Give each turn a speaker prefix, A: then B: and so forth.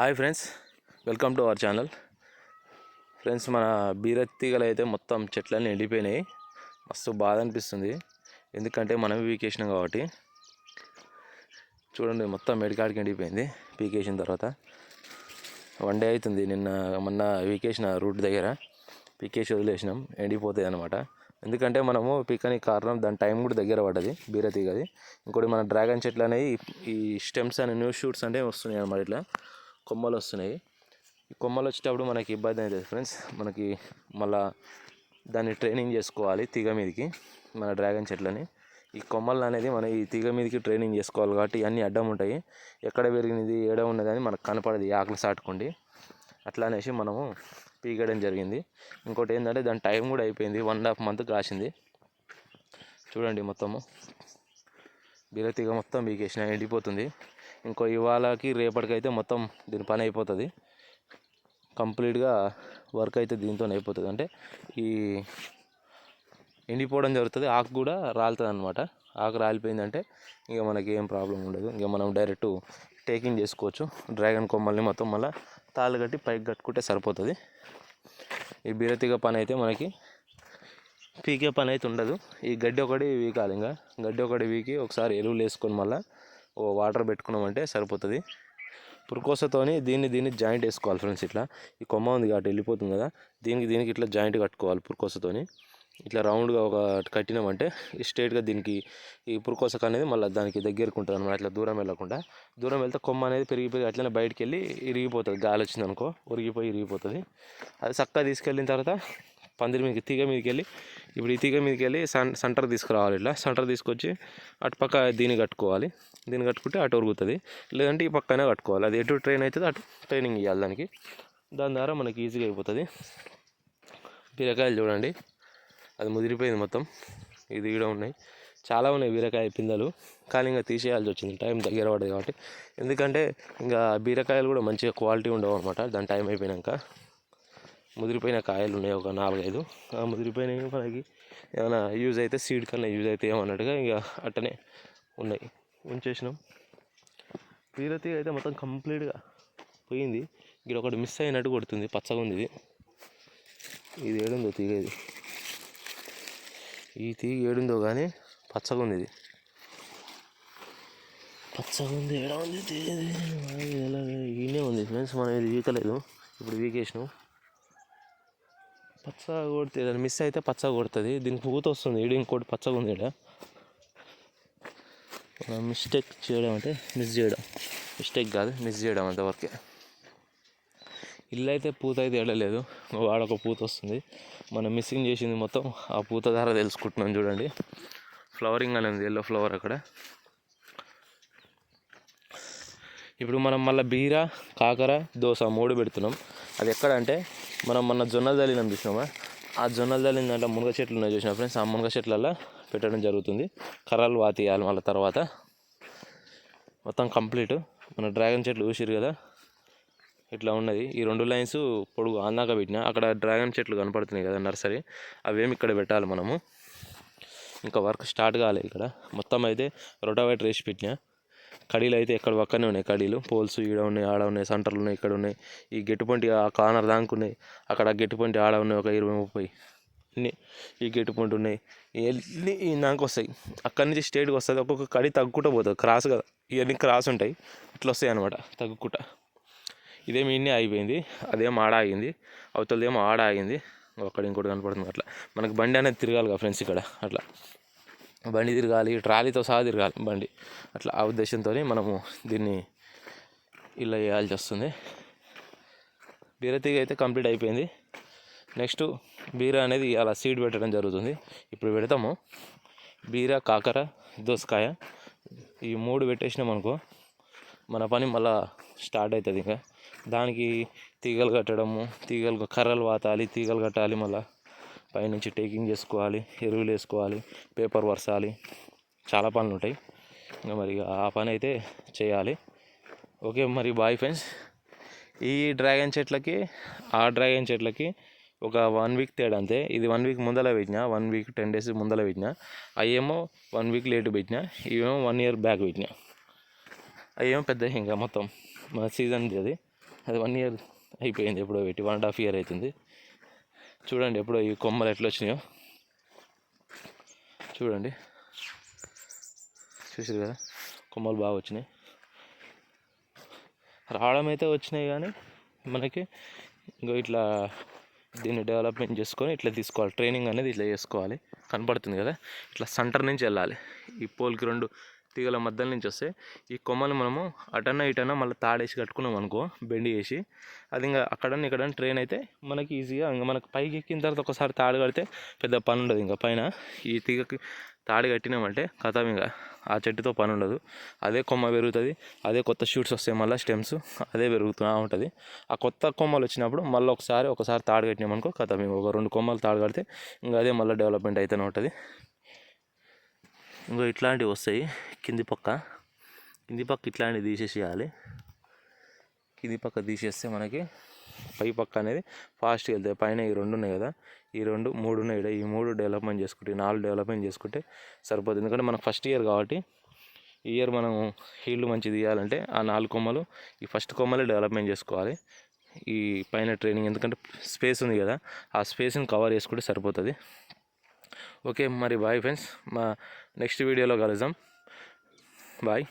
A: Hi friends welcome to our channel. Friends మన బీరత్తిగలు అయితే మొత్తం చెట్లన్నీ ఎండిపోయినాయి. మస్తు బాధ అనిపిస్తుంది. ఎందుకంటే మనం పీకేసినాం కాబట్టి. చూడండి మొత్తం మెడికాడికి ఎండిపోయింది పీకేసిన తర్వాత. వన్ డే అవుతుంది నిన్న మొన్న పీకేసిన రూట్ దగ్గర. పీకేసి వదిలేసినాం ఎండిపోతాయి అనమాట ఎందుకంటే మనము పీకనికి కారణం దాని టైం కూడా దగ్గర పడ్డది బీరతీగది ఇంకోటి మన డ్రాగన్ చెట్లు అనేవి ఈ స్టెమ్స్ అనే న్యూ షూట్స్ అంటే వస్తున్నాయి అనమాట ఇట్లా. కొమ్మలు వస్తున్నాయి ఈ కొమ్మలు వచ్చేటప్పుడు మనకి ఇబ్బంది అవుతుంది ఫ్రెండ్స్. మనకి మళ్ళా దాన్ని ట్రైనింగ్ చేసుకోవాలి తీగ మీదకి మన డ్రాగన్ చెట్లని. ఈ కొమ్మలు అనేది మన ఈ తీగ మీదకి ట్రైనింగ్ చేసుకోవాలి కాబట్టి ఇవన్నీ అడ్డం ఉంటాయి. ఎక్కడ పెరిగినది ఏడ ఉన్నదని మనకు కనపడదు ఈ ఆకులు సాటుకోండి. అట్లా అనేసి మనము పీకడం జరిగింది. ఇంకోటి ఏంటంటే దాని టైం కూడా అయిపోయింది. వన్ అండ్ హాఫ్ మంత్ కాసింది. చూడండి మొత్తము. బీరతీగ మొత్తం పీకేసిన ఎండిపోతుంది. ఇంకో ఇవాళకి రేపటికైతే మొత్తం దీని పని అయిపోతుంది. కంప్లీట్గా వర్క్ అయితే దీంతో అయిపోతుంది. అంటే ఈ ఎండిపోవడం జరుగుతుంది ఆకు కూడా రాలుతుంది అనమాట ఆకు రాలిపోయిందంటే ఇక మనకి ఏం ప్రాబ్లం ఉండదు. ఇక మనం డైరెక్ట్ టేకింగ్ చేసుకోవచ్చు. డ్రాగన్ కొమ్మల్ని మొత్తం మళ్ళీ తాళ్ళు కట్టి పైకి కట్టుకుంటే సరిపోతుంది. ఈ బీరతిగా పని అయితే మనకి పీకే పని అయితే ఉండదు. ఈ గడ్డి ఒకటి వీకాలి ఇంకా. గడ్డి ఒకటి వీకి ఒకసారి ఎరువులు వేసుకొని మళ్ళీ వాటర్ పెట్టుకున్నామంటే సరిపోతుంది. పురుకోసతోని దీన్ని దీన్ని జాయింట్ వేసుకోవాలి ఫ్రెండ్స్ ఇట్లా. ఈ కొమ్మ ఉంది కాబట్టి వెళ్ళిపోతుంది కదా. దీనికి దీనికి ఇట్లా జాయింట్ కట్టుకోవాలి పురుకోసతోని. ఇట్లా రౌండ్గా ఒక కట్టినామంటే స్ట్రేట్గా దీనికి ఈ పురుకోసక అనేది మళ్ళీ దానికి దగ్గరకు ఉంటుంది అనమాట ఇట్లా దూరం వెళ్ళకుండా. దూరం వెళ్తే కొమ్మ అనేది పెరిగి పెరిగి అట్లనే బయటికి వెళ్ళి ఇరిగిపోతుంది. గాలి వచ్చింది అనుకో ఉరిగిపోయి ఇరిగిపోతుంది. అది చక్కగా తీసుకెళ్ళిన తర్వాత పందిరి మీదకి తీగ మీదకి వెళ్ళి ఇప్పుడు ఈ తీగ మీదకి వెళ్ళి సన్ సెంటర్ తీసుకురావాలి ఇట్లా. సెంటర్ తీసుకొచ్చి అటు పక్క దీన్ని కట్టుకోవాలి. దీన్ని కట్టుకుంటే అటు ఉరుగుతుంది లేదంటే ఈ పక్కనే కట్టుకోవాలి. అది ఎటు ట్రైన్ అవుతుంది అటు ట్రైనింగ్ ఇవ్వాలి దానికి. దాని ద్వారా మనకి ఈజీగా అయిపోతుంది. బీరకాయలు చూడండి. అది ముదిరిపోయింది మొత్తం. ఇది కూడా ఉన్నాయి. చాలా ఉన్నాయి బీరకాయ పిందెలు. కానీ ఇంకా తీసేయాల్సి వచ్చింది. టైం దగ్గర పడదు కాబట్టి. ఎందుకంటే ఇంకా బీరకాయలు కూడా మంచిగా క్వాలిటీ ఉండవు అనమాట దాని టైం అయిపోయినాక. ముదిరిపోయిన కాయలు ఉన్నాయి ఒక నాలుగైదు. ఆ ముదిరిపోయినవి మనకి ఏమైనా యూజ్ అయితే సీడ్ కన్నా యూజ్ అయితే ఏమన్నట్టుగా ఇక అట్టనే ఉన్నాయి. ఉంచేసినాం. తీరతీగ అయితే మొత్తం కంప్లీట్గా పోయింది. ఇక్కడ ఒకటి మిస్ అయినట్టు కొడుతుంది పచ్చగా ఉంది ఇది. ఇది ఏడుందో తీగ ఇది? ఈ తీగ ఏడుందో కానీ పచ్చగా ఉంది ఇది. పచ్చగా ఉంది ఏడా ఉంది? తీగ ఇది? అది ఈయనే ఉంది. ఫ్రెండ్స్ మనం ఇది వీకలేదు. ఇప్పుడు వీకేసినాం. పచ్చ కొడితే దాన్ని మిస్ అయితే పచ్చ కొడుతుంది. దీనికి పూత వస్తుంది. ఈడు ఇంకోటి పచ్చగా ఉంది ఈడ. మిస్టేక్ చేయడం అంటే మిస్ చేయడం. మిస్టేక్ కాదు మిస్ చేయడం అంతవరకే ఇల్లు అయితే పూత అయితే ఏడలేదు. వాడొక పూత వస్తుంది. మనం మిస్సింగ్ చేసింది మొత్తం ఆ పూత ధర తెలుసుకుంటున్నాం చూడండి. ఫ్లవరింగ్ అని ఉంది. ఎల్లో ఫ్లవర్ అక్కడ. ఇప్పుడు మనం మళ్ళీ బీర కాకర దోశ మూడు పెడుతున్నాం. అది ఎక్కడ అంటే మనం మొన్న జొన్నలు చల్లినాం చూసినామా? ఆ జొన్నలు చల్లిన దాంట్లో మునగ చెట్లు ఉన్నాయి చూసిన ఫ్రెండ్స్? ఆ మునగ చెట్లలో పెట్టడం జరుగుతుంది. కర్రలు వాతియాలి మళ్ళీ తర్వాత. మొత్తం కంప్లీట్. మన డ్రాగన్ చెట్లు చూసిరు కదా? ఇట్లా ఉన్నది. ఈ రెండు లైన్స్ పొడుగు అందాక పెట్టిన. అక్కడ డ్రాగన్ చెట్లు కనపడుతున్నాయి కదా నర్సరీ. అవేమి ఇక్కడ పెట్టాలి మనము? ఇంకా వర్క్ స్టార్ట్ కాలేదు ఇక్కడ. మొత్తం అయితే రొటావేటర్ వేసి పెట్టినా. కడీలు అయితే ఎక్కడ పక్కనే ఉన్నాయి కడీలు. పోల్స్ ఈడ ఉన్నాయి ఆడ ఉన్నాయి సెంటర్లు ఉన్నాయి ఇక్కడ ఉన్నాయి. ఈ గెట్టుపంటి ఆ కార్నర్ దానికి ఉన్నాయి. అక్కడ గెట్టుపంటి ఆడ ఉన్నాయి ఒక ఇరవై ముప్పై. అన్ని ఈ గెట్టుపంటి ఉన్నాయి. ఇవన్నీ దానికి వస్తాయి. అక్కడి నుంచి స్టేట్కి వస్తుంది. ఒక్కొక్క కడి తగ్గుకుంటూ పోతుంది. క్రాస్ కదా. ఇవన్నీ క్రాస్ ఉంటాయి. ఇట్లా వస్తాయి అనమాట తగ్గుకుంటా. ఇదేమి ఇన్ని అయిపోయింది. అదేం ఆడ ఆగింది. అవతలదేమో ఆడ ఆగింది. అక్కడ ఇంకోటి కనపడుతుంది అట్లా. మనకి బండి అనేది తిరగాలి కదా ఫ్రెండ్స్ ఇక్కడ. అట్లా. బండి తిరగాలి ట్రాలీతో సహా తిరగాలి బండి. అట్లా ఆ ఉద్దేశంతో మనము దీన్ని ఇలా చేయాల్సి వస్తుంది. బీరతీగ అయితే కంప్లీట్ అయిపోయింది. నెక్స్ట్ బీర అనేది అలా సీడ్ పెట్టడం జరుగుతుంది. ఇప్పుడు పెడతాము. బీర కాకర దోసకాయ ఈ మూడు పెట్టేసినాం అనుకో మన పని మళ్ళా స్టార్ట్ అవుతుంది ఇంకా. దానికి తీగలు కట్టడము తీగలు కర్రలు వాతాలి తీగలు కట్టాలి మళ్ళీ. పైనుంచి టేకింగ్ చేసుకోవాలి ఎరువులు వేసుకోవాలి పేపర్ వరసాలి చాలా పనులు ఉంటాయి. ఇంకా మరి ఆ పని అయితే చేయాలి. ఓకే మరి బాయ్ ఫ్రెండ్స్. ఈ డ్రాగన్ చెట్లకి ఆ డ్రాగన్ చెట్లకి ఒక వన్ వీక్ తేడా అంతే. ఇది వన్ వీక్ ముందర పెట్టిన వన్ వీక్ టెన్ డేస్ ముందర పెట్టిన అవేమో వన్ వీక్ లేట్ పెట్టిన ఇవేమో వన్ ఇయర్ బ్యాక్ పెట్టిన. అవేమో పెద్ద ఇంకా మొత్తం. మన సీజన్ది అది. అది వన్ ఇయర్ అయిపోయింది ఎప్పుడో పెట్టి వన్ అండ్ హాఫ్ ఇయర్ అవుతుంది. చూడండి ఎప్పుడో ఈ కొమ్మలు ఎట్లా వచ్చినాయో. చూడండి. చూసారు కదా? కొమ్మలు బాగా వచ్చినాయి. రావడం అయితే వచ్చినాయి కానీ మనకి ఇంకో ఇట్లా దీన్ని డెవలప్మెంట్ చేసుకొని ఇట్లా తీసుకోవాలి. ట్రైనింగ్ అనేది ఇట్లా చేసుకోవాలి. కనపడుతుంది కదా? ఇట్లా సెంటర్ నుంచి వెళ్ళాలి. ఈ పోల్కి రెండు తీగల మధ్యలో నుంచి వస్తే ఈ కొమ్మలు మనము అటన్నా ఇటన్నా మళ్ళీ తాడేసి కట్టుకున్నాం అనుకో బెండి చేసి. అది ఇంకా అక్కడ ఇక్కడ ట్రైన్ అయితే మనకి ఈజీగా ఇంకా మనకు పైకి ఎక్కిన తర్వాత ఒకసారి తాడు కడితే పెద్ద పని ఉండదు. ఇంకా పైన ఈ తీగకి తాడు కట్టినామంటే కథ ఇంకా. ఆ చెట్టుతో పని ఉండదు. అదే కొమ్మ పెరుగుతుంది అదే కొత్త షూట్స్ వస్తాయి మళ్ళీ స్టెమ్స్ అదే పెరుగుతూ ఉంటుంది. ఆ కొత్త కొమ్మలు వచ్చినప్పుడు మళ్ళీ ఒకసారి ఒకసారి తాడు కట్టినామనుకో కథ. మేము ఒక రెండు కొమ్మలు తాడు కడితే ఇంకా అదే మళ్ళీ డెవలప్మెంట్ అయితేనే ఉంటుంది. ఇంకో ఇట్లాంటివి వస్తాయి. కింది పక్క. కింది పక్క ఇట్లాంటివి తీసేసేయాలి. కింది పక్క తీసేస్తే మనకి పై పక్క అనేది ఫాస్ట్గా వెళ్తాయి. పైన ఈ రెండు ఉన్నాయి కదా. ఈ రెండు మూడు ఉన్నాయి ఈ మూడు డెవలప్మెంట్ చేసుకుంటే ఈ నాలుగు డెవలప్మెంట్ చేసుకుంటే సరిపోతుంది. ఎందుకంటే మనకు ఫస్ట్ ఇయర్ కాబట్టి ఈ ఇయర్ మనం హీల్డ్ మంచి తీయాలంటే ఆ నాలుగు కొమ్మలు ఈ ఫస్ట్ కొమ్మలే డెవలప్మెంట్ చేసుకోవాలి. ఈ పైన ట్రైనింగ్ ఎందుకంటే స్పేస్ ఉంది కదా. ఆ స్పేస్ని కవర్ చేసుకుంటే సరిపోతుంది. ఓకే మరి బాయ్ ఫ్రెండ్స్. మా నెక్స్ట్ వీడియోలో కలుద్దాం. బాయ్.